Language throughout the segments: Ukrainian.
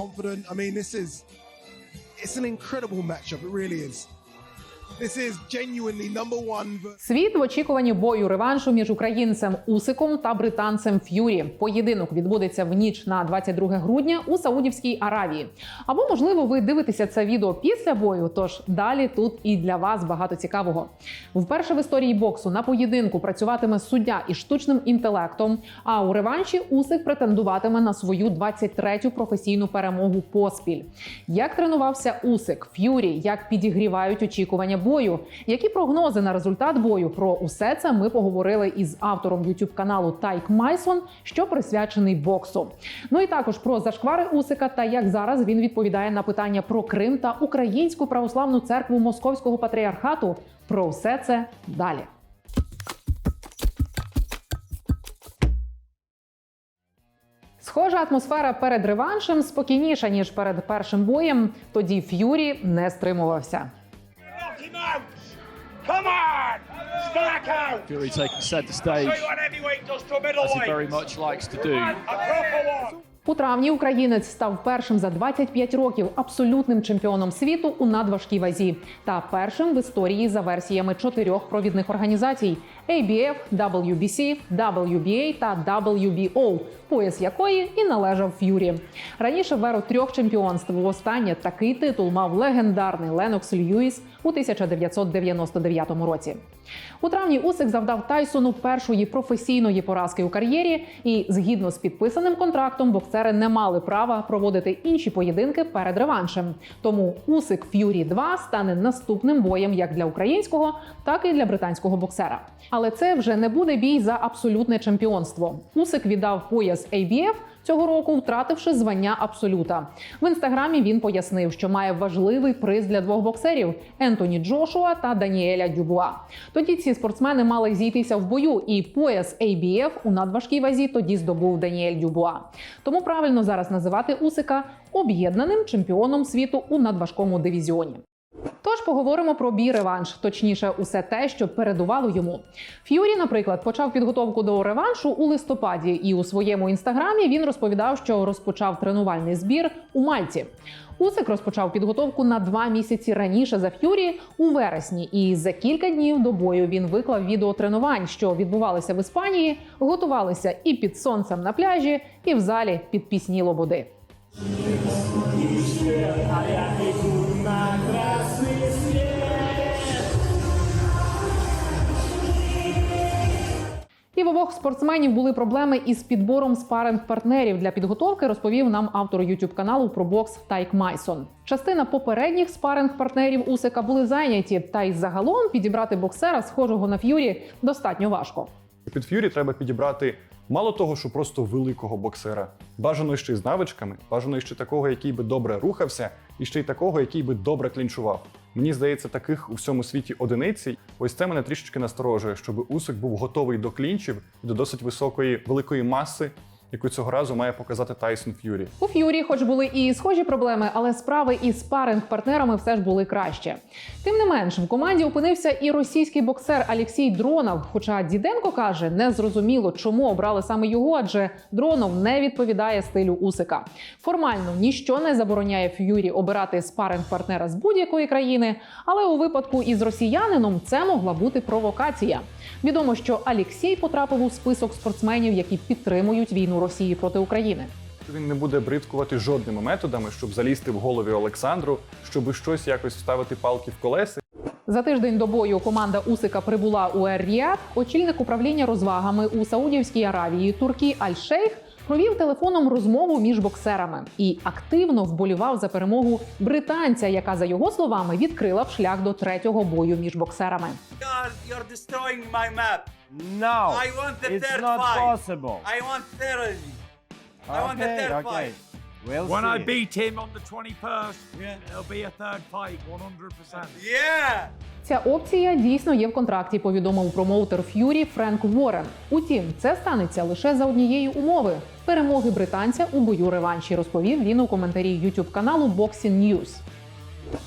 confident. I mean, this is it's an incredible matchup. It really is. This is. Світ в очікуванні бою реваншу між українцем Усиком та британцем Ф'юрі. Поєдинок відбудеться в ніч на 22 грудня у Саудівській Аравії. Або можливо ви дивитеся це відео після бою. Тож далі тут і для вас багато цікавого. Вперше в історії боксу на поєдинку працюватиме суддя із штучним інтелектом. А у реванші Усик претендуватиме на свою 23-ю професійну перемогу поспіль. Як тренувався Усик, Ф'юрі, як підігрівають очікування бою, які прогнози на результат бою? Про усе це ми поговорили із автором youtube каналу Тайк Майсон, що присвячений боксу. Ну і також про зашквари Усика та як зараз він відповідає на питання про Крим та Українську православну церкву Московського патріархату. Про все це далі. Схожа атмосфера перед реваншем спокійніша ніж перед першим боєм. Тоді Ф'юрі не стримувався. Come on! Stack out! Fury taking centre stage, Show you what heavyweight does to a as he very much likes to do. A proper one. У травні українець став першим за 25 років абсолютним чемпіоном світу у надважкій вазі та першим в історії за версіями чотирьох провідних організацій: ABF, WBC, WBA та WBO, пояс якої і належав Ф'юрі. Раніше в еру трьох чемпіонств востаннє такий титул мав легендарний Ленокс Льюіс у 1999 році. У травні Усик завдав Тайсону першої професійної поразки у кар'єрі, і згідно з підписаним контрактом, боксери не мали права проводити інші поєдинки перед реваншем. Тому Усик Ф'юрі 2 стане наступним боєм як для українського, так і для британського боксера. Але це вже не буде бій за абсолютне чемпіонство. Усик віддав пояс ABF цього року, втративши звання абсолюта. В інстаграмі він пояснив, що має важливий приз для двох боксерів Ентоні Джошуа та Даніеля Дюбуа. Тоді ці спортсмени мали зійтися в бою, і пояс ABF у надважкій вазі тоді здобув Даніель Дюбуа. Тому правильно зараз називати Усика об'єднаним чемпіоном світу у надважкому дивізіоні. Тож поговоримо про бій реванш, точніше, усе те, що передувало йому. Ф'юрі, наприклад, почав підготовку до реваншу у листопаді, і у своєму інстаграмі він розповідав, що розпочав тренувальний збір у Мальті. Усик розпочав підготовку на два місяці раніше за Ф'юрі у вересні, і за кілька днів до бою він виклав відео тренувань, що відбувалися в Іспанії, готувалися і під сонцем на пляжі, і в залі під пісні лободи. Обох спортсменів були проблеми із підбором спаринг партнерів для підготовки, розповів нам автор youtube каналу про бокс Тайк Майсон. Частина попередніх спаринг партнерів Усика були зайняті, та й загалом підібрати боксера, схожого на ф'юрі, достатньо важко. Під ф'юрі треба підібрати мало того, що просто великого боксера. Бажано ще й з навичками, бажано ще такого, який би добре рухався, і ще й такого, який би добре клінчував. Мені здається, таких у всьому світі одиниці. Ось це мене трішечки насторожує, щоб Усик був готовий до клінчів і до досить високої великої маси, яку цього разу має показати Тайсон Ф'юрі. У Ф'юрі, хоч були і схожі проблеми, але справи із спаринг партнерами все ж були краще. Тим не менш, в команді опинився і російський боксер Алексій Дронов. Хоча Діденко каже, не зрозуміло, чому обрали саме його, адже Дронов не відповідає стилю Усика. Формально ніщо не забороняє Ф'юрі обирати спаринг партнера з будь-якої країни, але у випадку із росіянином це могла бути провокація. Відомо, що Алексій потрапив у список спортсменів, які підтримують війну Росії проти України. Він не буде бридкувати жодними методами, щоб залізти в голові Олександру, щоб щось якось вставити палки в колеси. За тиждень до бою команда Усика прибула у Ер-Ріад. Очільник управління розвагами у Саудівській Аравії Туркі Аль-Шейх провів телефоном розмову між боксерами і активно вболівав за перемогу британця, яка за його словами відкрила б шлях до третього бою між боксерами. You're, destroying my map. No, I want the it's third not fight. possible. I want terrorism. I want the third okay. fight. We'll When I beat him on the 21st, Yeah. it'll be a third fight, 100%. Yeah. Ця опція дійсно є в контракті. Повідомив промоутер Ф'юрі Френк Уоррен. Утім, це станеться лише за однієї умови перемоги британця у бою реванші. Розповів він у коментарі youtube каналу Boxing News.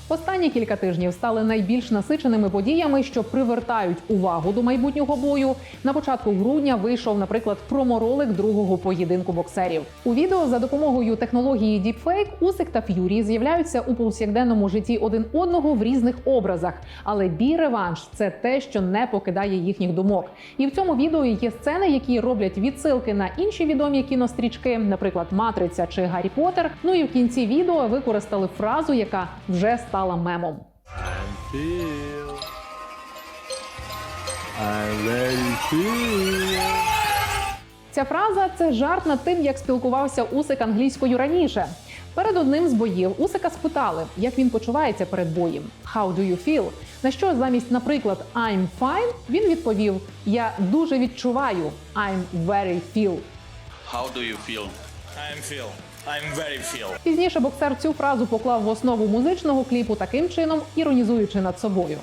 Останні кілька тижнів стали найбільш насиченими подіями, що привертають увагу до майбутнього бою. На початку грудня вийшов, наприклад, проморолик другого поєдинку боксерів. У відео за допомогою технології Deepfake Усик та Ф'юрі з'являються у повсякденному житті один одного в різних образах. Але бій реванш це те, що не покидає їхніх думок. І в цьому відео є сцени, які роблять відсилки на інші відомі кінострічки, наприклад, Матриця чи Гаррі Поттер. Ну і в кінці відео використали фразу, яка вже стала мемом. Ця фраза це жарт над тим, як спілкувався Усик англійською раніше. Перед одним з боїв Усика спитали, як він почувається перед боєм. How do you feel? На що замість, наприклад, I'm fine, він відповів: Я дуже відчуваю. I'm very feel. How do you feel? I'm feel. I'm very feel. Пізніше боксер цю фразу поклав в основу музичного кліпу таким чином, іронізуючи над собою.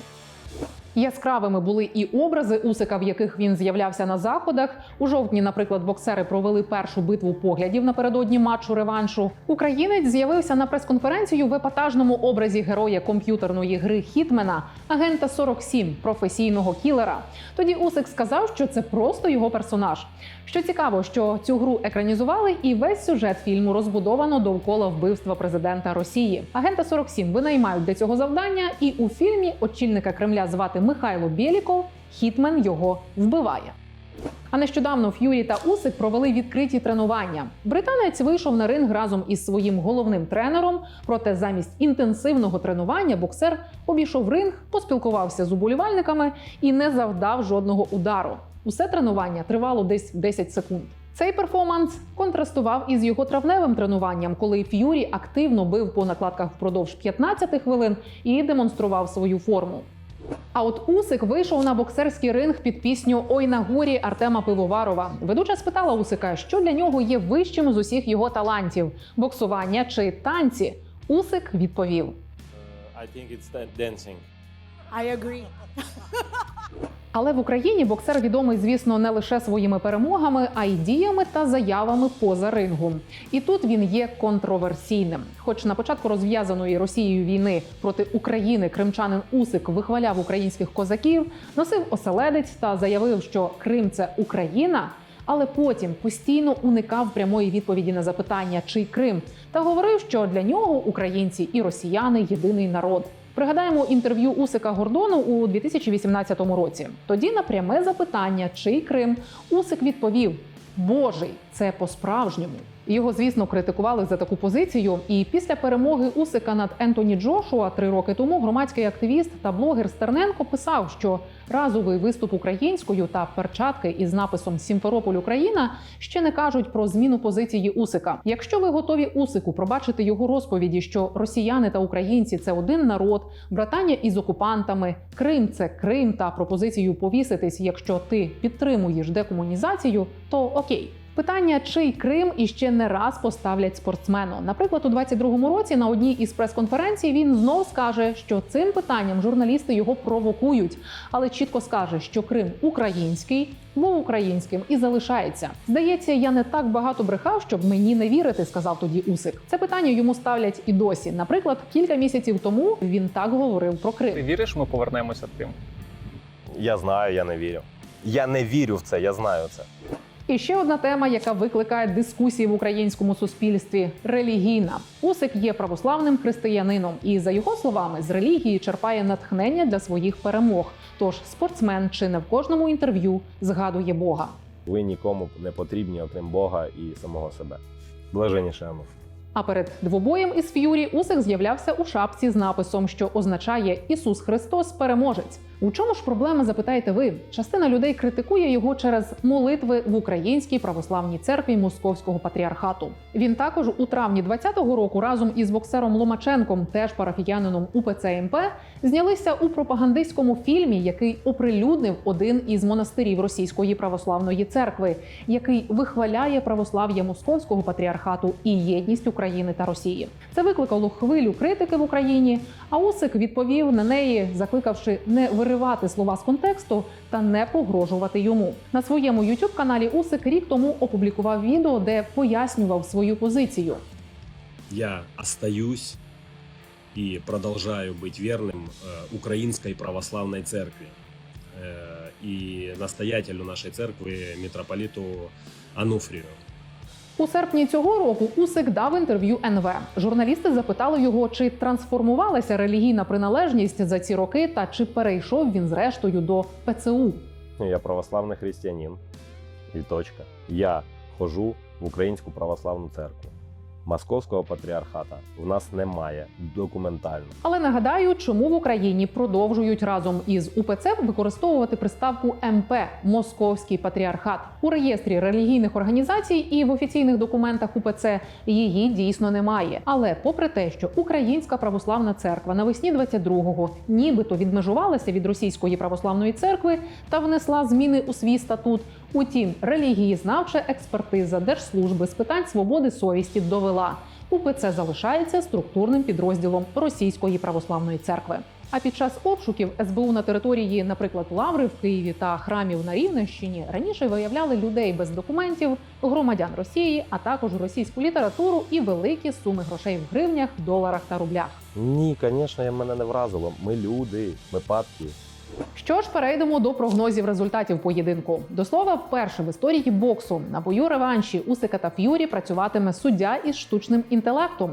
Яскравими були і образи Усика, в яких він з'являвся на заходах. У жовтні, наприклад, боксери провели першу битву поглядів напередодні матчу реваншу. Українець з'явився на прес-конференцію в епатажному образі героя комп'ютерної гри Хітмена, агента 47, професійного кілера. Тоді Усик сказав, що це просто його персонаж. Що цікаво, що цю гру екранізували, і весь сюжет фільму розбудовано довкола вбивства президента Росії. Агента 47 винаймають для цього завдання, і у фільмі очільника Кремля звати Михайло Бєліков. Хітмен його вбиває. А нещодавно Ф'юрі та Усик провели відкриті тренування. Британець вийшов на ринг разом із своїм головним тренером. Проте замість інтенсивного тренування боксер обійшов ринг, поспілкувався з уболівальниками і не завдав жодного удару. Усе тренування тривало десь 10 секунд. Цей перформанс контрастував із його травневим тренуванням, коли Ф'юрі активно бив по накладках впродовж 15 хвилин і демонстрував свою форму. А от Усик вийшов на боксерський ринг під пісню Ой на горі Артема Пивоварова. Ведуча спитала Усика, що для нього є вищим з усіх його талантів боксування чи танці. Усик відповів: Uh, I think it's dancing. I agree. Але в Україні боксер відомий, звісно, не лише своїми перемогами, а й діями та заявами поза рингом. І тут він є контроверсійним. Хоч на початку розв'язаної Росією війни проти України кримчанин Усик вихваляв українських козаків, носив оселедець та заявив, що Крим це Україна. Але потім постійно уникав прямої відповіді на запитання, чий Крим, та говорив, що для нього українці і росіяни єдиний народ. Пригадаємо інтерв'ю Усика Гордону у 2018 році. Тоді на пряме запитання, чий Крим, Усик відповів: Божий, це по-справжньому. Його, звісно, критикували за таку позицію. І після перемоги Усика над Ентоні Джошуа три роки тому громадський активіст та блогер Стерненко писав, що разовий виступ українською та перчатки із написом Сімферополь Україна ще не кажуть про зміну позиції Усика. Якщо ви готові Усику пробачити його розповіді, що росіяни та українці це один народ, братання із окупантами, Крим це Крим та пропозицію повіситись, якщо ти підтримуєш декомунізацію, то окей. Питання, чий Крим іще не раз поставлять спортсмену. Наприклад, у 22-му році на одній із прес-конференцій він знов скаже, що цим питанням журналісти його провокують, але чітко скаже, що Крим український, був українським і залишається. Здається, я не так багато брехав, щоб мені не вірити, сказав тоді Усик. Це питання йому ставлять і досі. Наприклад, кілька місяців тому він так говорив про Крим. Ти віриш, ми повернемося тим? Я знаю, я не вірю. Я не вірю в це, я знаю це. І ще одна тема, яка викликає дискусії в українському суспільстві релігійна. Усик є православним християнином, і за його словами, з релігії черпає натхнення для своїх перемог. Тож спортсмен чи не в кожному інтерв'ю згадує Бога. Ви нікому не потрібні, окрім Бога і самого себе. Блаженніше Амов. А перед двобоєм із Ф'юрі Усик з'являвся у шапці з написом, що означає Ісус Христос переможець. У чому ж проблема, запитаєте ви? Частина людей критикує його через молитви в Українській православній церкві Московського патріархату. Він також у травні 20-го року разом із боксером Ломаченком, теж парафіянином УПЦ МП, знялися у пропагандистському фільмі, який оприлюднив один із монастирів Російської православної церкви, який вихваляє православ'я Московського патріархату і єдність України та Росії. Це викликало хвилю критики в Україні. А Усик відповів на неї, закликавши не виривати слова з контексту та не погрожувати йому. На своєму youtube каналі Усик рік тому опублікував відео, де пояснював свою позицію. я остаюсь и продолжаю быть верным э, Украинской Православной Церкви э, и настоятелю нашей церкви митрополиту Ануфрию. У серпні цього року Усик дав інтерв'ю НВ. Журналісти запитали його, чи трансформувалася релігійна приналежність за ці роки, та чи перейшов він зрештою до ПЦУ. Я православний християнин. І точка. Я хожу в Українську православну церкву. Московського патріархата в нас немає документально. Але нагадаю, чому в Україні продовжують разом із УПЦ використовувати приставку МП Московський патріархат у реєстрі релігійних організацій і в офіційних документах УПЦ її дійсно немає. Але попри те, що Українська православна церква навесні 22-го нібито відмежувалася від російської православної церкви та внесла зміни у свій статут. Утім, релігієзнавча експертиза Держслужби з питань свободи совісті довела. УПЦ залишається структурним підрозділом Російської православної церкви. А під час обшуків СБУ на території, наприклад, Лаври в Києві та храмів на Рівненщині раніше виявляли людей без документів, громадян Росії, а також російську літературу і великі суми грошей в гривнях, доларах та рублях. Ні, звісно, мене не вразило. Ми люди, ми падки. Що ж, перейдемо до прогнозів результатів поєдинку. До слова, вперше в історії боксу на бою реванші Усика та Ф'юрі працюватиме суддя із штучним інтелектом.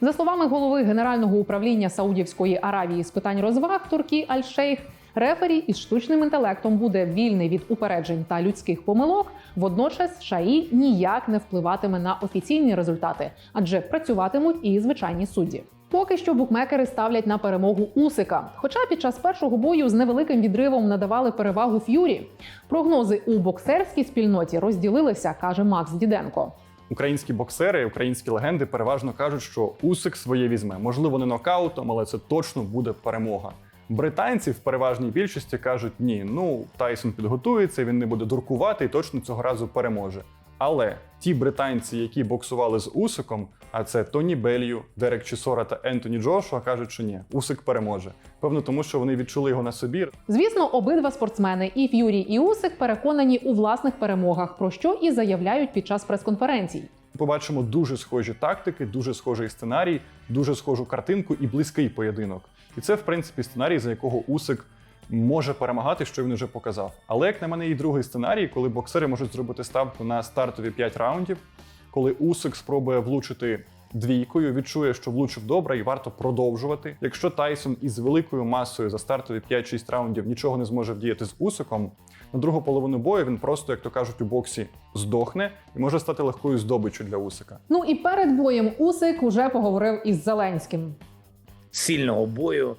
За словами голови Генерального управління Саудівської Аравії з питань розваг Туркі Аль-Шейх, рефері із штучним інтелектом буде вільний від упереджень та людських помилок. Водночас ШАІ ніяк не впливатиме на офіційні результати, адже працюватимуть і звичайні судді. Поки що букмекери ставлять на перемогу Усика. Хоча під час першого бою з невеликим відривом надавали перевагу Ф'юрі. Прогнози у боксерській спільноті розділилися, каже Макс Діденко. Українські боксери, українські легенди переважно кажуть, що Усик своє візьме. Можливо, не нокаутом, але це точно буде перемога. Британці в переважній більшості кажуть: ні, ну Тайсон підготується, він не буде дуркувати і точно цього разу переможе. Але ті британці, які боксували з Усиком, а це Тоні Белью, Дерек Чісора та Ентоні Джошуа, кажуть, що ні, Усик переможе. Певно, тому що вони відчули його на собі. Звісно, обидва спортсмени і Ф'юрі, і Усик переконані у власних перемогах, про що і заявляють під час прес-конференцій. Побачимо дуже схожі тактики, дуже схожий сценарій, дуже схожу картинку і близький поєдинок. І це, в принципі, сценарій, за якого Усик може перемагати, що він вже показав. Але як на мене, і другий сценарій, коли боксери можуть зробити ставку на стартові 5 раундів, коли Усик спробує влучити двійкою, відчує, що влучив добре і варто продовжувати. Якщо Тайсон із великою масою за стартові 5-6 раундів нічого не зможе вдіяти з Усиком, на другу половину бою він просто, як то кажуть, у боксі здохне і може стати легкою здобиччю для Усика. Ну і перед боєм Усик уже поговорив із Зеленським. сильного бою,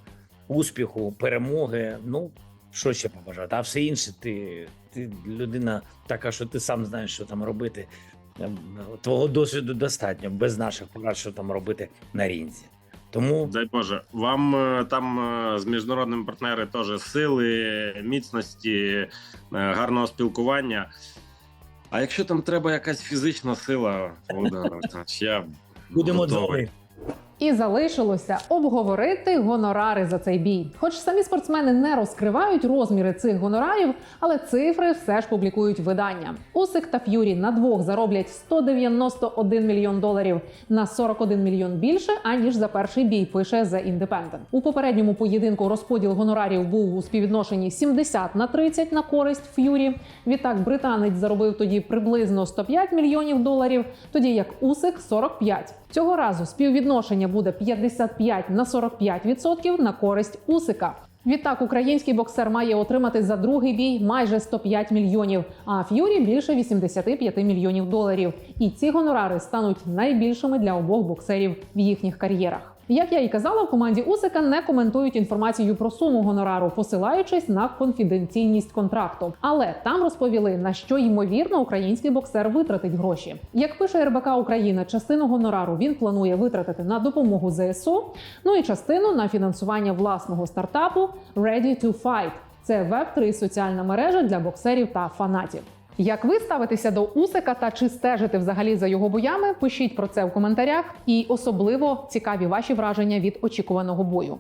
успіху, перемоги. Ну, що ще побажати? А все інше, ти, ти людина така, що ти сам знаєш, що там робити. Ем, Твого досвіду достатньо, без наших порад, що там робити на рінзі. Тому Дай Боже, вам е, там е, з міжнародними партнери теж сили, міцності, е, гарного спілкування. А якщо там треба якась фізична сила, Володимир я будемо готовий. І залишилося обговорити гонорари за цей бій. Хоч самі спортсмени не розкривають розміри цих гонорарів, але цифри все ж публікують видання. Усик та Ф'юрі на двох зароблять 191 мільйон доларів на 41 мільйон більше аніж за перший бій. Пише The Independent. У попередньому поєдинку розподіл гонорарів був у співвідношенні 70 на 30 на користь Ф'юрі. Відтак британець заробив тоді приблизно 105 мільйонів доларів, тоді як Усик 45. Цього разу співвідношення буде 55 на 45% на користь Усика. Відтак український боксер має отримати за другий бій майже 105 мільйонів, а Ф'юрі більше 85 мільйонів доларів. І ці гонорари стануть найбільшими для обох боксерів в їхніх кар'єрах. Як я і казала, в команді Усика не коментують інформацію про суму гонорару, посилаючись на конфіденційність контракту. Але там розповіли, на що ймовірно український боксер витратить гроші. Як пише РБК Україна, частину гонорару він планує витратити на допомогу ЗСУ, ну і частину на фінансування власного стартапу Ready to Fight. Це веб 3 соціальна мережа для боксерів та фанатів. Як ви ставитеся до Усика та чи стежите взагалі за його боями? Пишіть про це в коментарях, і особливо цікаві ваші враження від очікуваного бою.